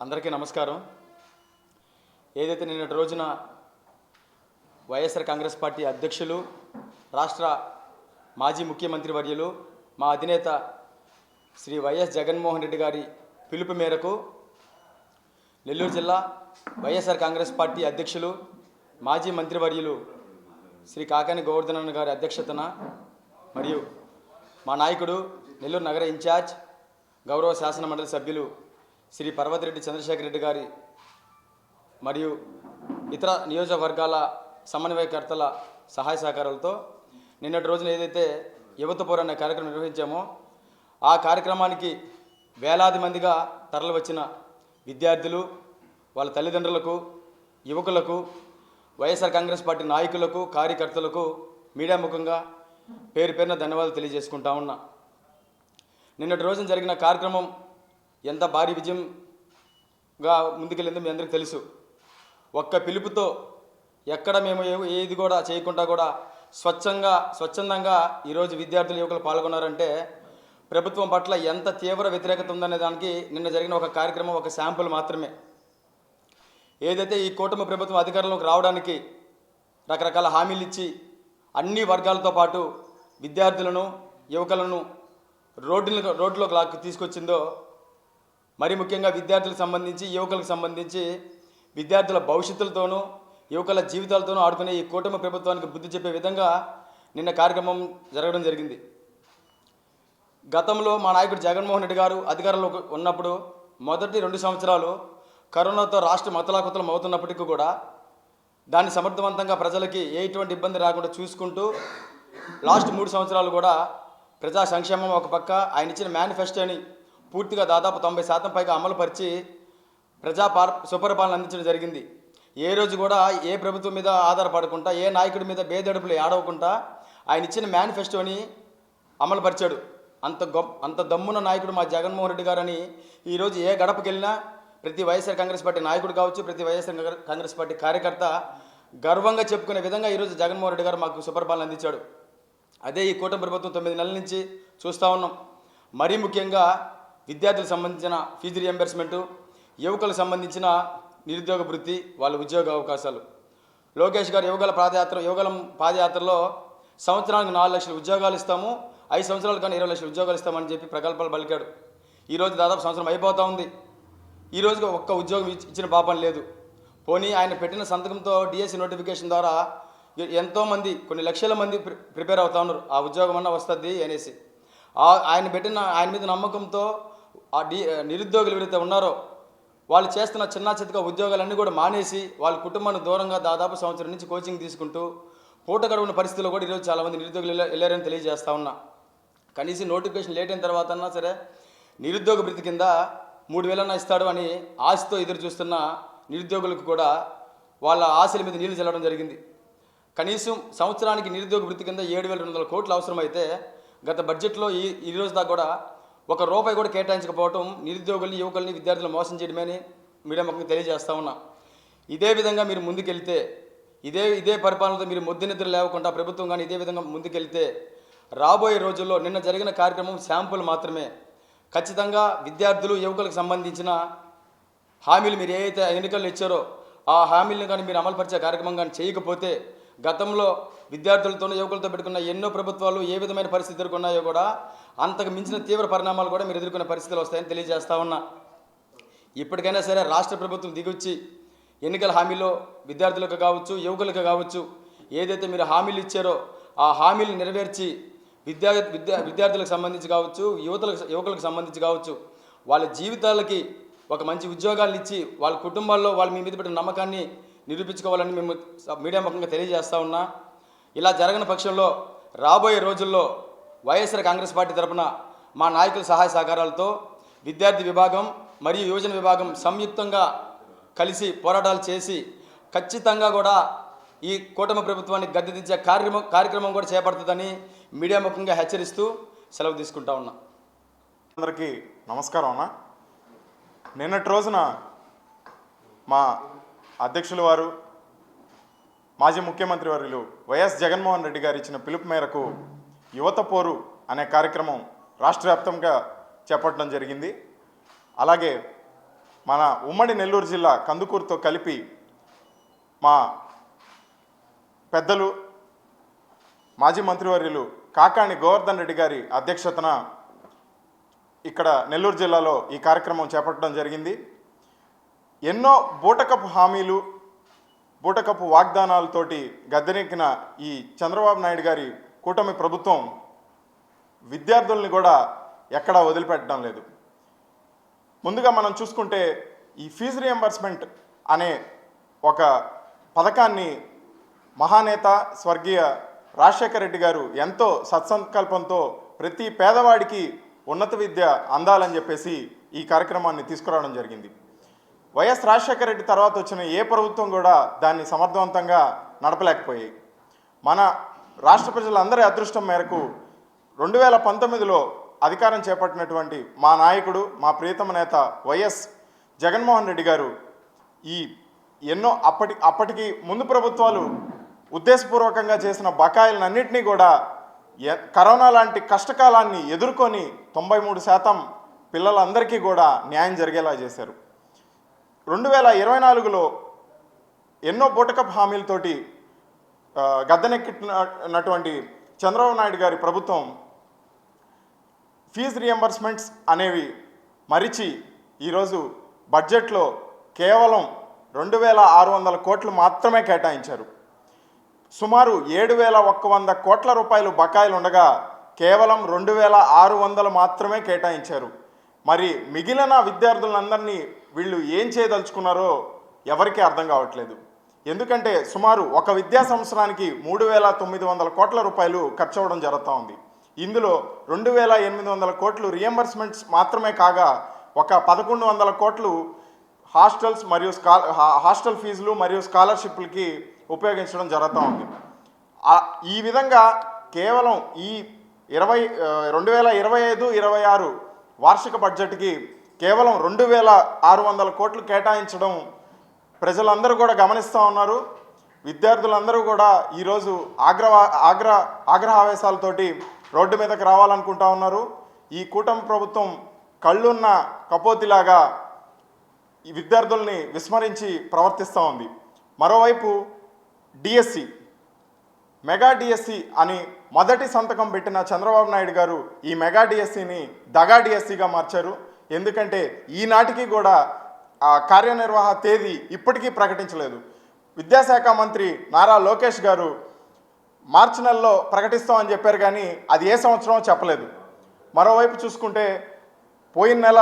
అందరికీ నమస్కారం. ఏదైతే నిన్నటి రోజున వైఎస్ఆర్ కాంగ్రెస్ పార్టీ అధ్యక్షులు రాష్ట్ర మాజీ ముఖ్యమంత్రి వర్యులు మా అధినేత శ్రీ వైఎస్ జగన్మోహన్ రెడ్డి గారి పిలుపు మేరకు నెల్లూరు జిల్లా వైఎస్ఆర్ కాంగ్రెస్ పార్టీ అధ్యక్షులు మాజీ మంత్రివర్యులు శ్రీ కాకాని గోవర్ధనన్ గారి అధ్యక్షతన మరియు మా నాయకుడు నెల్లూరు నగర ఇన్ఛార్జ్ గౌరవ శాసన మండలి సభ్యులు శ్రీ పర్వతిరెడ్డి చంద్రశేఖర్ రెడ్డి గారి మరియు ఇతర నియోజకవర్గాల సమన్వయకర్తల సహాయ సహకారాలతో నిన్నటి రోజున ఏదైతే యువత అనే కార్యక్రమం నిర్వహించామో ఆ కార్యక్రమానికి వేలాది మందిగా తరలి వచ్చిన విద్యార్థులు వాళ్ళ తల్లిదండ్రులకు యువకులకు వైఎస్ఆర్ కాంగ్రెస్ పార్టీ నాయకులకు కార్యకర్తలకు మీడియా ముఖంగా పేరు పేరున ధన్యవాదాలు తెలియజేసుకుంటా ఉన్నా. నిన్నటి రోజున జరిగిన కార్యక్రమం ఎంత భారీ విజయంగా ముందుకెళ్ళిందో మీ అందరికీ తెలుసు. ఒక్క పిలుపుతో ఎక్కడ మేము ఏది కూడా చేయకుండా కూడా స్వచ్ఛంగా స్వచ్ఛందంగా ఈరోజు విద్యార్థులు యువకులు పాల్గొన్నారంటే ప్రభుత్వం పట్ల ఎంత తీవ్ర వ్యతిరేకత ఉందనే దానికి నిన్న జరిగిన ఒక కార్యక్రమం ఒక శాంపుల్ మాత్రమే. ఏదైతే ఈ కూటమి ప్రభుత్వం అధికారంలోకి రావడానికి రకరకాల హామీలు ఇచ్చి అన్ని వర్గాలతో పాటు విద్యార్థులను యువకులను రోడ్డులకు రోడ్లోకి లాక్కు తీసుకొచ్చిందో మరి ముఖ్యంగా విద్యార్థులకు సంబంధించి యువకులకు సంబంధించి విద్యార్థుల భవిష్యత్తులతోనూ యువకుల జీవితాలతోనూ ఆడుకునే ఈ కూటమి ప్రభుత్వానికి బుద్ధి చెప్పే విధంగా నిన్న కార్యక్రమం జరగడం జరిగింది. గతంలో మా నాయకుడు జగన్మోహన్ రెడ్డి గారు అధికారంలో ఉన్నప్పుడు మొదటి రెండు సంవత్సరాలు కరోనాతో రాష్ట్రం అతలాకుతలం అవుతున్నప్పటికీ కూడా దాన్ని సమర్థవంతంగా ప్రజలకి ఎటువంటి ఇబ్బంది రాకుండా చూసుకుంటూ లాస్ట్ మూడు సంవత్సరాలు కూడా ప్రజా సంక్షేమం ఒక పక్క ఆయన ఇచ్చిన మేనిఫెస్టోని పూర్తిగా దాదాపు తొంభై శాతం పైగా అమలుపరిచి ప్రజా పార్ సుపరిపాలన అందించడం జరిగింది. ఏ రోజు కూడా ఏ ప్రభుత్వం మీద ఆధారపడకుండా ఏ నాయకుడి మీద బేదడుపులు ఆడవకుండా ఆయన ఇచ్చిన మేనిఫెస్టోని అమలుపరిచాడు అంత గొప్ప అంత దమ్మున్న నాయకుడు మా జగన్మోహన్ రెడ్డి గారని ఈరోజు ఏ గడపకి వెళ్ళినా ప్రతి వైఎస్ఆర్ కాంగ్రెస్ పార్టీ నాయకుడు కావచ్చు ప్రతి వైఎస్ఆర్ కాంగ్రెస్ పార్టీ కార్యకర్త గర్వంగా చెప్పుకునే విధంగా ఈరోజు జగన్మోహన్ రెడ్డి గారు మాకు సుపరిపాలన అందించాడు. అదే ఈ కూటమి ప్రభుత్వం తొమ్మిది నెలల నుంచి చూస్తూ ఉన్నాం. మరీ ముఖ్యంగా విద్యార్థులకు సంబంధించిన ఫీజు రియంబర్స్మెంటు యువకులకు సంబంధించిన నిరుద్యోగ వృత్తి వాళ్ళ ఉద్యోగ అవకాశాలు. లోకేష్ గారు యువకుల పాదయాత్ర యువగలం పాదయాత్రలో సంవత్సరానికి నాలుగు లక్షల ఉద్యోగాలు ఇస్తాము ఐదు సంవత్సరాలు కానీ ఇరవై లక్షల ఉద్యోగాలు ఇస్తామని చెప్పి ప్రకల్పాలు పలికాడు. ఈరోజు దాదాపు సంవత్సరం అయిపోతూ ఉంది. ఈ రోజుకి ఒక్క ఉద్యోగం ఇచ్చి- ఇచ్చిన పాపం లేదు. పోనీ ఆయన పెట్టిన సంతకంతో డిఎస్సి నోటిఫికేషన్ ద్వారా ఎంతోమంది కొన్ని లక్షల మంది ప్రిపేర్ అవుతా ఉన్నారు. ఆ ఉద్యోగం అన్న వస్తుంది అనేసి. ఆయన పెట్టిన ఆయన మీద నమ్మకంతో ఆ డి నిరుద్యోగులు ఎవరైతే ఉన్నారో వాళ్ళు చేస్తున్న చిన్న చితక ఉద్యోగాలన్నీ కూడా మానేసి వాళ్ళ కుటుంబాన్ని దూరంగా దాదాపు సంవత్సరం నుంచి కోచింగ్ తీసుకుంటూ పూట గడువున పరిస్థితుల్లో కూడా ఈరోజు చాలామంది నిరుద్యోగులు వెళ్ళారని తెలియజేస్తా ఉన్నా. కనీసం నోటిఫికేషన్ లేట్ అయిన తర్వాత అన్నా సరే నిరుద్యోగ భృతి కింద మూడు వేలన్నా ఇస్తాడు అని ఆశతో ఎదురు చూస్తున్న నిరుద్యోగులకు కూడా వాళ్ళ ఆశల మీద నీళ్ళు చల్లడం జరిగింది. కనీసం సంవత్సరానికి నిరుద్యోగ వృత్తి కింద ఏడు వేల రెండు వందల కోట్లు అవసరమైతే గత బడ్జెట్లో ఈ ఈ రోజు దాకా కూడా ఒక రూపాయి కూడా కేటాయించకపోవటం నిరుద్యోగుల్ని యువకుల్ని విద్యార్థులు మోసం చేయడమని మీడియా ముఖంగా తెలియజేస్తా ఉన్నా. ఇదే విధంగా మీరు ముందుకెళ్తే ఇదే ఇదే పరిపాలనతో మీరు ముద్దు నిద్ర లేవకుండా ప్రభుత్వం కానీ ఇదే విధంగా ముందుకెళ్తే రాబోయే రోజుల్లో నిన్న జరిగిన కార్యక్రమం శాంపుల్ మాత్రమే. ఖచ్చితంగా విద్యార్థులు యువకులకు సంబంధించిన హామీలు మీరు ఏదైతే ఎన్నికల్లో ఇచ్చారో ఆ హామీలను కానీ మీరు అమలుపరిచే కార్యక్రమం కానీ చేయకపోతే గతంలో విద్యార్థులతోనూ యువకులతో పెట్టుకున్న ఎన్నో ప్రభుత్వాలు ఏ విధమైన పరిస్థితి ఎదుర్కొన్నాయో కూడా అంతకు మించిన తీవ్ర పరిణామాలు కూడా మీరు ఎదుర్కొనే పరిస్థితులు వస్తాయని తెలియజేస్తా ఉన్నా. ఇప్పటికైనా సరే రాష్ట్ర ప్రభుత్వం దిగొచ్చి ఎన్నికల హామీలో విద్యార్థులకు కావచ్చు యువకులకు కావచ్చు ఏదైతే మీరు హామీలు ఇచ్చారో ఆ హామీలు నెరవేర్చి విద్యా విద్యా విద్యార్థులకు సంబంధించి కావచ్చు యువతలకు యువకులకు సంబంధించి కావచ్చు వాళ్ళ జీవితాలకి ఒక మంచి ఉద్యోగాలు ఇచ్చి వాళ్ళ కుటుంబాల్లో వాళ్ళ మీ మీద పెట్టిన నమ్మకాన్ని నిరూపించుకోవాలని మేము మీడియా ముఖంగా తెలియజేస్తా ఉన్నా. ఇలా జరగని పక్షంలో రాబోయే రోజుల్లో వైఎస్ఆర్ కాంగ్రెస్ పార్టీ తరపున మా నాయకుల సహాయ సహకారాలతో విద్యార్థి విభాగం మరియు యువజన విభాగం సంయుక్తంగా కలిసి పోరాటాలు చేసి ఖచ్చితంగా కూడా ఈ కూటమి ప్రభుత్వాన్ని గద్దెదించే కార్యక్రమం కార్యక్రమం కూడా చేపడుతుందని మీడియా ముఖంగా హెచ్చరిస్తూ సెలవు తీసుకుంటా ఉన్నా. అందరికీ నమస్కారం అన్న. నిన్నటి రోజున మా అధ్యక్షుల వారు మాజీ ముఖ్యమంత్రి వర్యులు వైఎస్ జగన్మోహన్ రెడ్డి గారు ఇచ్చిన పిలుపు మేరకు యువత పోరు అనే కార్యక్రమం రాష్ట్ర వ్యాప్తంగా చేపట్టడం జరిగింది. అలాగే మన ఉమ్మడి నెల్లూరు జిల్లా కందుకూరుతో కలిపి మా పెద్దలు మాజీ మంత్రివర్యులు కాకాణి గోవర్ధన్ రెడ్డి గారి అధ్యక్షతన ఇక్కడ నెల్లూరు జిల్లాలో ఈ కార్యక్రమం చేపట్టడం జరిగింది. ఎన్నో బూటకపు హామీలు బూటకపు వాగ్దానాలతోటి గద్దెనెక్కిన ఈ చంద్రబాబు నాయుడు గారి కూటమి ప్రభుత్వం విద్యార్థుల్ని కూడా ఎక్కడా వదిలిపెట్టడం లేదు. ముందుగా మనం చూసుకుంటే ఈ ఫీజు రియంబర్స్మెంట్ అనే ఒక పథకాన్ని మహానేత స్వర్గీయ రాజశేఖర రెడ్డి గారు ఎంతో సత్సంకల్పంతో ప్రతి పేదవాడికి ఉన్నత విద్య అందాలని చెప్పేసి ఈ కార్యక్రమాన్ని తీసుకురావడం జరిగింది. వైఎస్ రాజశేఖర రెడ్డి తర్వాత వచ్చిన ఏ ప్రభుత్వం కూడా దాన్ని సమర్థవంతంగా నడపలేకపోయాయి. మన రాష్ట్ర ప్రజలందరి అదృష్టం మేరకు రెండు వేల పంతొమ్మిదిలో అధికారం చేపట్టినటువంటి మా నాయకుడు మా ప్రియతమ నేత వైఎస్ జగన్మోహన్ రెడ్డి గారు ఈ ఎన్నో అప్పటి అప్పటికి ముందు ప్రభుత్వాలు ఉద్దేశపూర్వకంగా చేసిన బకాయిలన్నింటినీ కూడా ఎ- కరోనా లాంటి కష్టకాలాన్ని ఎదుర్కొని తొంభై మూడు శాతం పిల్లలందరికీ కూడా న్యాయం జరిగేలా చేశారు. రెండు వేల ఇరవై నాలుగులో ఎన్నో బుటకప్ హామీలతోటి గద్దెనెక్కినటువంటి చంద్రబాబు నాయుడు గారి ప్రభుత్వం ఫీజు రియంబర్స్మెంట్స్ అనేవి మరిచి ఈరోజు బడ్జెట్లో కేవలం రెండు వేల ఆరు వందల కోట్లు మాత్రమే కేటాయించారు. సుమారు ఏడు వేల ఒక్క వంద కోట్ల రూపాయలు బకాయిలు ఉండగా కేవలం రెండు వేల ఆరు వందలు మాత్రమే కేటాయించారు. మరి మిగిలిన విద్యార్థులందరినీ వీళ్ళు ఏం చేయదలుచుకున్నారో ఎవరికీ అర్థం కావట్లేదు. ఎందుకంటే సుమారు ఒక విద్యా సంవత్సరానికి మూడు వేల తొమ్మిది వందల కోట్ల రూపాయలు ఖర్చు అవ్వడం జరుగుతూ ఉంది. ఇందులో రెండు వేల ఎనిమిది వందల కోట్లు రియంబర్స్మెంట్స్ మాత్రమే కాగా ఒక పదకొండు వందల కోట్లు హాస్టల్స్ మరియు స్కా హాస్టల్ ఫీజులు మరియు స్కాలర్షిప్లకి ఉపయోగించడం జరుగుతూ ఉంది. ఈ విధంగా కేవలం ఈ ఇరవై రెండు వేల ఇరవై ఐదు ఇరవై ఆరు వార్షిక బడ్జెట్కి కేవలం రెండు వేల ఆరు వందల కోట్లు కేటాయించడం ప్రజలందరూ కూడా గమనిస్తూ ఉన్నారు. విద్యార్థులందరూ కూడా ఈరోజు ఆగ్రహ ఆగ్రహ ఆగ్రహావేశాలతోటి రోడ్డు మీదకి రావాలనుకుంటా ఉన్నారు. ఈ కూటమి ప్రభుత్వం కళ్ళున్న కపోతిలాగా ఈ విద్యార్థుల్ని విస్మరించి ప్రవర్తిస్తూ ఉంది. మరోవైపు డిఎస్సి మెగా డిఎస్సి అని మొదటి సంతకం పెట్టిన చంద్రబాబు నాయుడు గారు ఈ మెగా డిఎస్సిని దగా డిఎస్సిగా మార్చారు. ఎందుకంటే ఈనాటికి కూడా కార్యనిర్వాహ తేదీ ఇప్పటికీ ప్రకటించలేదు. విద్యాశాఖ మంత్రి నారా లోకేష్ గారు మార్చి నెలలో ప్రకటిస్తామని చెప్పారు కానీ అది ఏ సంవత్సరమో చెప్పలేదు. మరోవైపు చూసుకుంటే పోయిన నెల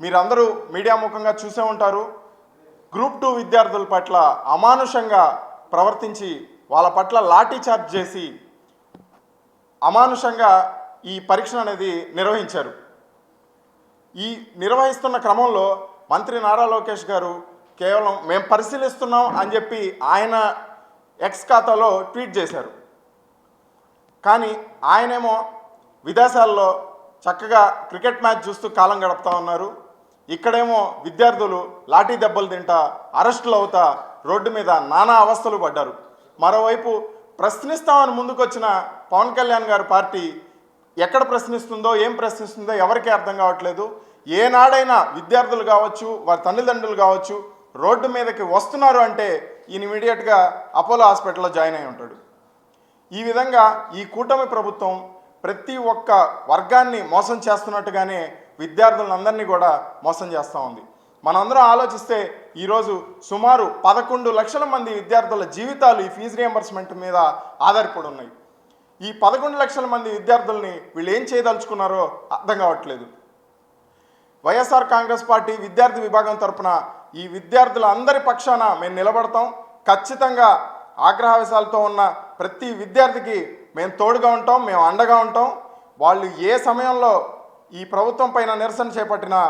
మీరందరూ మీడియా ముఖంగా చూసే ఉంటారు. గ్రూప్ టూ విద్యార్థుల పట్ల అమానుషంగా ప్రవర్తించి వాళ్ళ పట్ల లాఠీ చార్జ్ చేసి అమానుషంగా ఈ పరీక్ష అనేది నిర్వహించారు. ఈ నిర్వహిస్తున్న క్రమంలో మంత్రి నారా లోకేష్ గారు కేవలం మేము పరిశీలిస్తున్నాం అని చెప్పి ఆయన ఎక్స్ ఖాతాలో ట్వీట్ చేశారు. కానీ ఆయనేమో విదేశాల్లో చక్కగా క్రికెట్ మ్యాచ్ చూస్తూ కాలం గడుపుతా ఉన్నారు. ఇక్కడేమో విద్యార్థులు లాఠీ దెబ్బలు తింటా అరెస్టులు అవుతా రోడ్డు మీద నానా అవస్థలు పడ్డారు. మరోవైపు ప్రశ్నిస్తామని ముందుకొచ్చిన పవన్ కళ్యాణ్ గారి పార్టీ ఎక్కడ ప్రశ్నిస్తుందో ఏం ప్రశ్నిస్తుందో ఎవరికీ అర్థం కావట్లేదు. ఏనాడైనా విద్యార్థులు కావచ్చు వారి తల్లిదండ్రులు కావచ్చు రోడ్డు మీదకి వస్తున్నారు అంటే ఈయన ఇమీడియట్గా అపోలో హాస్పిటల్లో జాయిన్ అయి ఉంటాడు. ఈ విధంగా ఈ కూటమి ప్రభుత్వం ప్రతి ఒక్క వర్గాన్ని మోసం చేస్తున్నట్టుగానే విద్యార్థులందరినీ కూడా మోసం చేస్తూ ఉంది. మనందరం ఆలోచిస్తే ఈరోజు సుమారు పదకొండు లక్షల మంది విద్యార్థుల జీవితాలు ఈ ఫీజు రియంబర్స్మెంట్ మీద ఆధారపడి ఉన్నాయి. ఈ పదకొండు లక్షల మంది విద్యార్థుల్ని వీళ్ళు ఏం చేయదలుచుకున్నారో అర్థం కావట్లేదు. వైఎస్ఆర్ కాంగ్రెస్ పార్టీ విద్యార్థి విభాగం తరపున ఈ విద్యార్థుల అందరి పక్షాన మేము నిలబడతాం. ఖచ్చితంగా ఆగ్రహావేశాలతో ఉన్న ప్రతి విద్యార్థికి మేము తోడుగా ఉంటాం మేము అండగా ఉంటాం. వాళ్ళు ఏ సమయంలో ఈ ప్రభుత్వం పైన నిరసన చేపట్టినా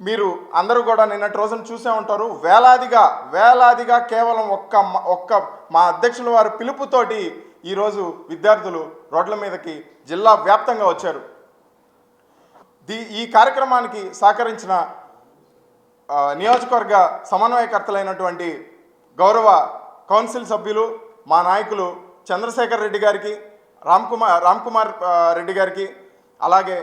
మీరు అందరూ కూడా నిన్నటి రోజున చూసే ఉంటారు. వేలాదిగా వేలాదిగా కేవలం ఒక్క ఒక్క మా అధ్యక్షుల వారి పిలుపుతోటి ఈరోజు విద్యార్థులు రోడ్ల మీదకి జిల్లా వ్యాప్తంగా వచ్చారు. దీ ఈ కార్యక్రమానికి సహకరించిన నియోజకవర్గ సమన్వయకర్తలైనటువంటి గౌరవ కౌన్సిల్ సభ్యులు మా నాయకులు చంద్రశేఖర్ రెడ్డి గారికి రామ్ కుమార్ రామ్ కుమార్ రెడ్డి గారికి అలాగే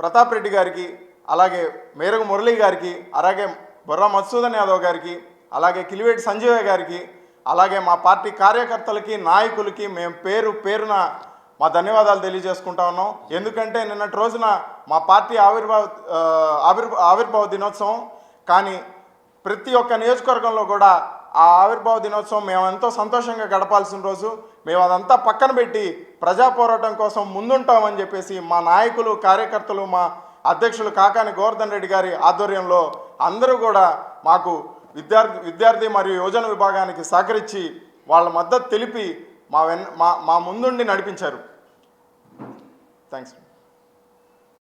ప్రతాప్ రెడ్డి గారికి అలాగే మేరకు మురళి గారికి అలాగే బొర్రా మధుసూదన్ యాదవ్ గారికి అలాగే కిలివేటి సంజీవయ్య గారికి అలాగే మా పార్టీ కార్యకర్తలకి నాయకులకి మేము పేరు పేరున మా ధన్యవాదాలు తెలియజేసుకుంటా ఉన్నాం. ఎందుకంటే నిన్నటి రోజున మా పార్టీ ఆవిర్భావ ఆ, ఆవిర్భావ దినోత్సవం కానీ ప్రతి ఒక్క నియోజకవర్గంలో కూడా ఆ ఆవిర్భావ దినోత్సవం మేము ఎంతో సంతోషంగా గడపాల్సిన రోజు. మేము అదంతా పక్కన పెట్టి ప్రజా పోరాటం కోసం ముందుంటామని చెప్పేసి మా నాయకులు కార్యకర్తలు మా అధ్యక్షులు కాకాని గోవర్ధన్ రెడ్డి గారి ఆధ్వర్యంలో అందరూ కూడా మాకు విద్యార్థి విద్యార్థి మరియు యువజన విభాగానికి సహకరించి వాళ్ళ మద్దతు తెలిపి మా వెన్ మా మా ముందుండి నడిపించారు. థ్యాంక్స్